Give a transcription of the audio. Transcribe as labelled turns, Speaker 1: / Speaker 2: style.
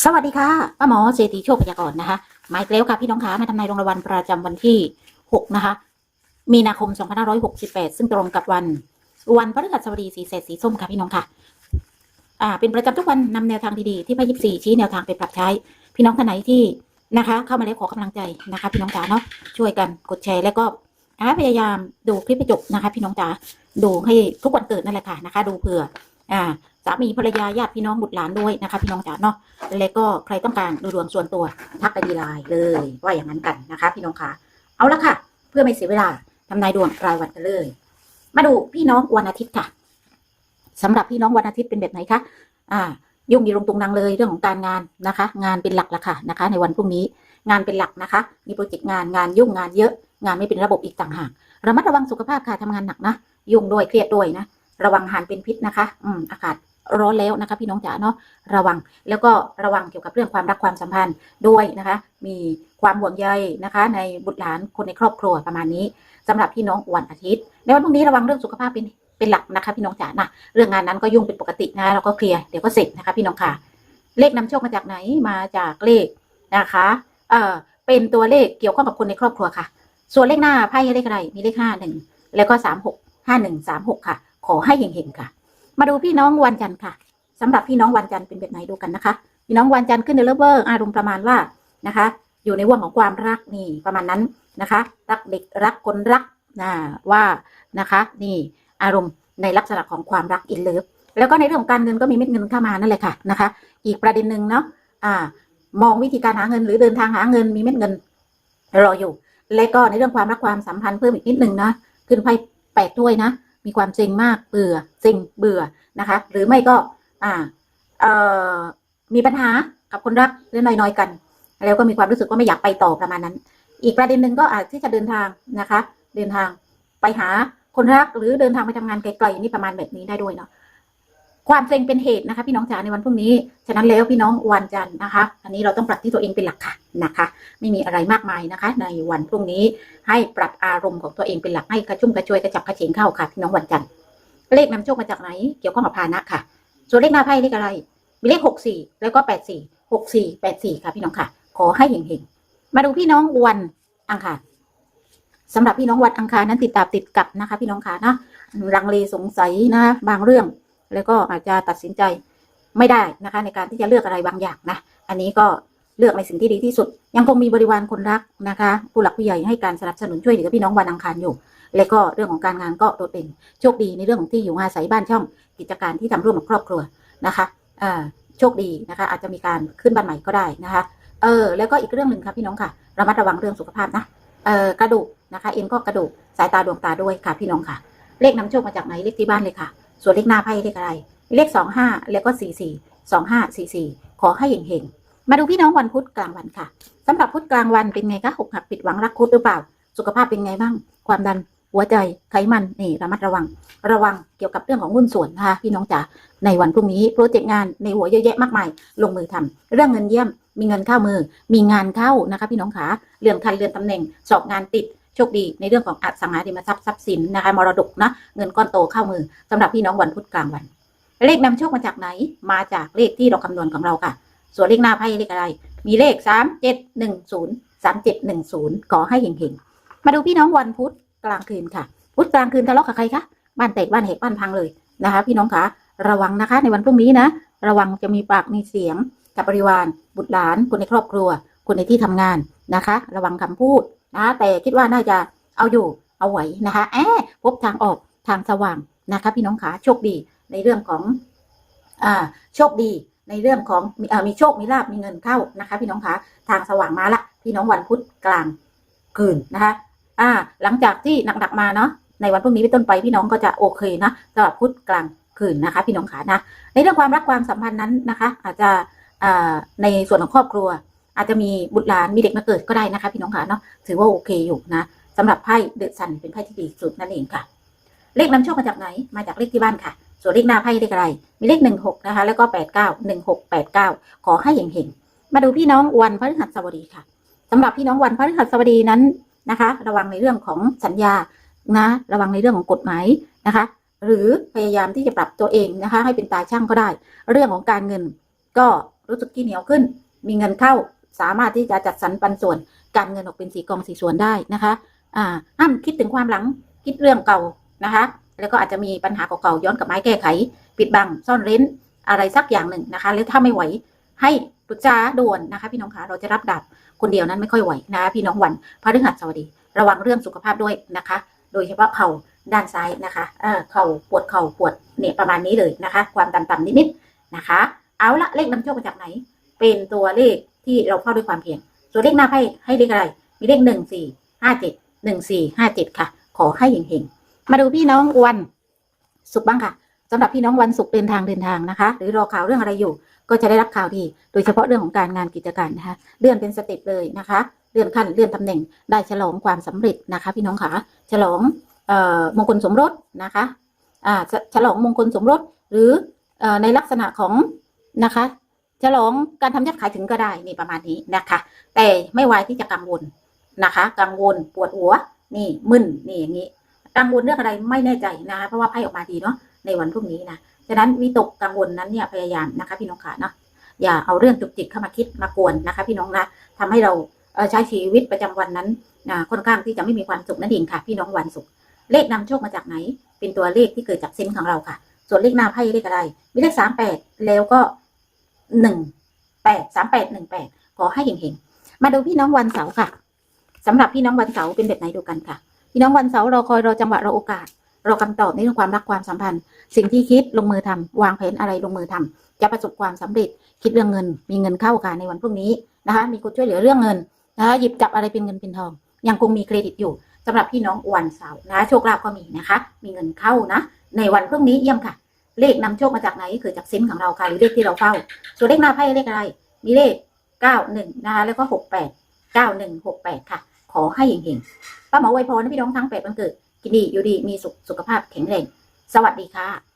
Speaker 1: สวัสดีค่ะป้าหมอเศรษฐีโชคพยากรณ์นะคะหมาอีกแล้วค่ะพี่น้องคะมาทำนายดวงรางวัลประจำวันที่ 6 นะคะ มีนาคม 2568 ซึ่งตรงกับวันวันพฤหัสบดีสีเศษสีส้มค่ะพี่น้องค่ะ อ่า เป็นประจำทุกวันนำแนวทางดีๆที่พระยิบสี่ชี้แนวทางไปปรับใช้ พี่น้องท่านไหนที่นะคะ เข้ามาแล้วขอกำลังใจนะคะ พี่น้องจ๋าเนาะช่วยกันกดแชร์แล้วก็พยายามดูคลิปไปจบนะคะ พี่น้องจ๋าดูให้ทุกวันเกิดนั่นแหละค่ะนะคะ ดูเผื่อ อ่าสามีภรรยาญาติพี่น้องบุตรหลานด้วยนะคะ พี่น้องจ๋าเนาะแล้วก็ใครต้องการดูดวงส่วนตัวทักไปดีไลน์เลยว่าอย่างนั้นกันนะคะ พี่น้องคะเอาละค่ะ เพื่อไม่เสียเวลาทำนายดวงรายวันกันเลย มาดูพี่น้องวันอาทิตย์ค่ะสำหรับพี่น้องวันอาทิตย์เป็นแบบไหนคะอ่ายุ่งยีรงตุงนังเลยเรื่องของการงานนะคะ งานเป็นหลักละค่ะนะคะ ในวันพรุ่งนี้งานเป็นหลักนะคะ มีโปรเจกต์งานงานยุ่งงานเยอะ งานไม่เป็นระบบอีกต่างหากระมัดระวังสุขภาพค่ะทำงานหนักนะยุ่งด้วยเครียดด้วยนะ ระวังหารเป็นพิษนะคะ อืมอากาศร้อนแล้วนะคะ พี่น้องจ๋าเนาะระวังแล้วก็ระวังเกี่ยวกับเรื่องความรักความสัมพันธ์ด้วยนะคะ มีความห่วงใยนะคะ ในบุตรหลานคนในครอบครัวประมาณนี้สำหรับพี่น้องวันอาทิตย์ในวันพรุ่งนี้ระวังเรื่องสุขภาพเป็นเป็นหลักนะคะ พี่น้องจ๋านะเรื่องงานนั้นก็ยุ่งเป็นปกตินะเราก็เคลียร์เดี๋ยวก็เสร็จนะคะ พี่น้องค่ะ เลขนำโชคมาจากไหนมาจากเลขนะคะเอ่อเป็นตัวเลขเกี่ยวข้องกับคนในครอบครัวค่ะ ส่วนเลขหน้าไพ่เลขอะไรมีเลขห้าหนึ่งแล้วก็สามหกห้าหนึ่งสามหกค่ะ ขอให้เฮงๆค่ะ มาดูพี่น้องวันจันทร์ค่ะสำหรับพี่น้องวันจันทร์เป็นแบบไหนดูกันนะคะ พี่น้องวันจันทร์ขึ้นในเลเวอร์อารมณ์ประมาณว่านะคะ อยู่ในว่วงของความรักนี่ประมาณนั้นนะคะ รักเด็กรักคนรักนะว่านะคะ นี่อารมณ์ในลักษณะของความรักอินเลิฟแล้วก็ในเรื่องของการเงินก็มีเม็ดเงินเข้ามานั่นแหละค่ะนะคะ อีกประเด็นหนึ่งเนาะอ่ามองวิธีการหาเงินหรือเดินทางหาเงินมีเม็ดเงินรออยู่ และก็ในเรื่องความรักความสัมพันธ์เพิ่มอีกนิดนึงนะขึ้นไพ่แปดถ้วยนะ มีความเซ็งมากเบื่อเซ็งเบื่อนะคะ หรือไม่ก็อ่าเอ่อมีปัญหากับคนรักหรือน้อยๆกัน แล้วก็มีความรู้สึกว่าไม่อยากไปต่อประมาณนั้น อีกประเด็นหนึ่งก็อาจที่จะเดินทางนะคะ เดินทางไปหาคนรักหรือเดินทางไปทำงานไกลๆนี่ประมาณแบบนี้ได้ด้วยเนาะ ความเซ็งเป็นเหตุนะคะ พี่น้องจ๋าในวันพรุ่งนี้ ฉะนั้นแล้วพี่น้องวันจันทร์นะคะ อันนี้เราต้องปรับที่ตัวเองเป็นหลักค่ะนะคะ ไม่มีอะไรมากมายนะคะ ในวันพรุ่งนี้ให้ปรับอารมณ์ของตัวเองเป็นหลักให้กระชุ่มกระชวยกระจับกระเฉงเข้าค่ะ พี่น้องวันจันทร์เลขนำโชคมาจากไหน เกี่ยวข้องกับพานะค่ะ ส่วนเลขหน้าไพ่เลขอะไร มีเลขหกสี่แล้วก็แปดสี่หกสี่แปดสี่ค่ะ พี่น้องค่ะ ขอให้เฮงๆมาดูพี่น้องวันอังคารสำหรับพี่น้องวันอังคารนั้นติดตามติดกับนะคะ พี่น้องค่ะนะลังเลสงสัยนะบางเรื่อง แล้วก็อาจจะตัดสินใจไม่ได้นะคะ ในการที่จะเลือกอะไรบางอย่างนะ อันนี้ก็เลือกในสิ่งที่ดีที่สุด ยังคงมีบริวารคนรักนะคะ ผู้หลักผู้ใหญ่ให้การสนับสนุนช่วยเหลือพี่น้องวันอังคารอยู่ และก็เรื่องของการงานก็โดดเด่นโชคดีในเรื่องของที่อยู่อาศัยบ้านช่อง กิจการที่ทำร่วมกับครอบครัวนะคะอ่าโชคดีนะคะ อาจจะมีการขึ้นบ้านใหม่ก็ได้นะคะเออแล้วก็อีกเรื่องหนึ่งค่ะพี่น้องค่ะระมัดระวังเรื่องสุขภาพนะเออกระดูกนะคะเอ็นก็กระดูกสายตาดวงตาด้วยค่ะพี่น้องค่ะ เลขนำโชคมาจากไหนเลขที่บ้านเลยค่ะ ส่วนเลขหน้าไพ่เลขอะไร เลขสองห้าแล้วก็สี่สี่สองห้าสี่สี่ขอให้เฮงๆมาดูพี่น้องวันพุธกลางวันค่ะสำหรับพุธกลางวันเป็นไงคะหกหักผิดหวังรักคุดหรือเปล่า สุขภาพเป็นไงบ้าง ความดันหัวใจไขมันนี่ระมัดระวัง ระวังเกี่ยวกับเรื่องของหุ้นส่วนนะคะพี่น้องจ๋าในวันพรุ่งนี้โปรเจกต์งานในหัวเยอะแยะมากมาย ลงมือทำเรื่องเงินเยี่ยม มีเงินเข้ามือ มีงานเข้านะคะ พี่น้องขาเลื่อนขั้นเลื่อนตำแหน่งสอบงานติด โชคดีในเรื่องของอสังหาริมทรัพย์ทรัพย์สินนะคะมรดกนะเงินก้อนโตเข้ามือสำหรับพี่น้องวันพุธกลางวัน เลขนำโชคมาจากไหน มาจากเลขที่เราคำนวณของเราค่ะ ส่วนเลขหน้าไพ่เลขอะไร มีเลขสามเจ็ดหนึ่งศูนย์สามเจ็ดหนึ่งศูนย์ขอให้เฮงๆมาดูพี่น้องวันพุธกลางคืนค่ะ พุธกลางคืนทะเลาะกับใครคะบ้านแตกบ้านแหกบ้านพังเลยนะคะ พี่น้องคะระวังนะคะ ในวันพรุ่งนี้นะ ระวังจะมีปากมีเสียงกับบริวาร บุตรหลาน คนในครอบครัว คนในที่ทำงานนะคะ ระวังคำพูด นะ แต่คิดว่าน่าจะเอาอยู่เอาไหวนะคะแอบพบทางออกทางสว่างนะคะพี่น้องคะโชคดีในเรื่องของอ่าโชคดีในเรื่องของมีมีโชค มีลาบมีเงินเข้านะคะ พี่น้องคะทางสว่างมาละ พี่น้องวันพุธกลางคืนนะคะอ่าหลังจากที่หนักๆมาเนาะในวันพรุ่งนี้เป็นต้นไปพี่น้องก็จะโอเคนะสำหรับพุธกลางคืนนะคะ พี่น้องขานะในเรื่องความรักความสัมพันธ์นั้นนะคะ อาจจะอ่าในส่วนของครอบครัว อาจจะมีบุตรหลานมีเด็กมาเกิดก็ได้นะคะ พี่น้องขาเนาะถือว่าโอเคอยู่นะสำหรับไพ่เดอะซันเป็นไพ่ที่ดีสุดนั่นเองค่ะ เลขนำโชคมาจากไหนมาจากเลขที่บ้านค่ะ ส่วนเลขหน้าไพ่เลขอะไร มีเลขหนึ่งหกนะคะ แล้วก็แปดเก้าหนึ่งหกแปดเก้าขอให้เฮงๆมาดูพี่น้องวันพฤหัสบดีค่ะสำหรับพี่น้องวันพฤหัสบดีนั้นนะคะ ระวังในเรื่องของสัญญานะ ระวังในเรื่องของกฎหมายนะคะ หรือพยายามที่จะปรับตัวเองนะคะ ให้เป็นตาช่างก็ได้ เรื่องของการเงิน ก็รู้สึกที่เหนียวขึ้น มีเงินเข้า สามารถที่จะจัดสรรปันส่วนการเงินออกเป็นสีกองสีส่วนได้นะคะอ่าห้ามคิดถึงความหลังคิดเรื่องเก่านะคะ แล้วก็อาจจะมีปัญหาเก่าๆย้อนกลับมาให้แก้ไข ปิดบังซ่อนเร้นอะไรสักอย่างหนึ่งนะคะ แล้วถ้าไม่ไหวให้ปรึกษาด่วนนะคะ พี่น้องคะเราจะรับดาบคนเดียวนั้นไม่ค่อยไหวนะะพี่น้องวันพฤหัสบดี ระวังเรื่องสุขภาพด้วยนะคะ โดยเฉพาะเข่าด้านซ้ายนะคะเออเข่าปวดเข่าปวดเนี่ยประมาณนี้เลยนะคะ ความต่ำๆนิดๆนะคะ เอาละเลขนำโชคมาจากไหน เป็นตัวเลข ที่เราเข้าด้วยความเพียรส่วนเลขหน้าไพ่ให้เลขอะไร มีเลขหนึ่งสี่ห้าเจ็ดหนึ่งสี่ห้าเจ็ดค่ะ ขอให้เฮงๆมาดูพี่น้องวันศุกร์บ้างค่ะสำหรับพี่น้องวันศุกร์เดินทางเดินทางนะคะ หรือรอข่าวเรื่องอะไรอยู่ ก็จะได้รับข่าวดี โดยเฉพาะเรื่องของการงานกิจการนะคะ เลื่อนเป็นสเต็ปเลยนะคะ เลื่อนขั้นเลื่อนตำแหน่งได้ฉลองความสำเร็จนะคะ พี่น้องขาฉลองออมงคลสมรสนะคะฉลองมงคลสมรสหรืออในลักษณะของนะคะ ฉลองการทำยอดขายถึงก็ได้นี่ประมาณนี้นะคะ แต่ไม่ไวที่จะกังวลนะคะ กังวลปวดหัว นี่มึนนี่อย่างนี้ กังวลเรื่องอะไรไม่แน่ใจนะคะเพราะว่าไพ่ออกมาดีเนาะในวันพรุ่งนี้นะฉะนั้นวิตกกังวลนั้นเนี่ยพยายามนะคะพี่น้องขาเนาะอย่าเอาเรื่องจุกจิกเข้ามาคิดมากวนนะคะ พี่น้องนะทำให้เราใช้ชีวิตประจำวันนั้นนะค่อนข้างที่จะไม่มีความสุขนั่นเองค่ะ พี่น้องวันศุกร์เลขนำโชคมาจากไหน เป็นตัวเลขที่เกิดจากเซนของเราค่ะ ส่วนเลขหน้าไพ่เลขอะไร มีเลขสามแปดแล้วก็ หนึ่งแปดสามแปดหนึ่งแปดขอให้เห็งๆมาดูพี่น้องวันเสาร์ค่ะสำหรับพี่น้องวันเสาร์เป็นแบบไหนดูกันค่ะ พี่น้องวันเสาร์รอคอยรอจังหวะรอโอกาสรอคำตอบในเรื่องความรักความสัมพันธ์ สิ่งที่คิดลงมือทำวางแผนอะไรลงมือทำจะประสบความสำเร็จคิดเรื่องเงิน มีเงินเข้าค่ะในวันพรุ่งนี้นะคะ มีคนช่วยเหลือเรื่องเงินนะคะหยิบจับอะไรเป็นเงินเป็นทอง ยังคงมีเครดิตอยู่สำหรับพี่น้องวันเสาร์นะโชคลาภก็มีนะคะ มีเงินเข้านะ ในวันพรุ่งนี้เยี่ยมค่ะ เลขนำโชคมาจากไหนคือจากเซนส์ของเราค่ะหรือเลขที่เราเฝ้า ส่วนเลขหน้าไพ่เลขอะไร มีเลขเก้าหนึ่งนะคะแล้วก็หกแปดเก้าหนึ่งหกแปดค่ะ ขอให้เห็งๆป้าหมอไวยพรให้พี่น้องทั้งแปดวันเกิดกินดีอยู่ดีมีสุขสุขภาพแข็งแรง สวัสดีค่ะ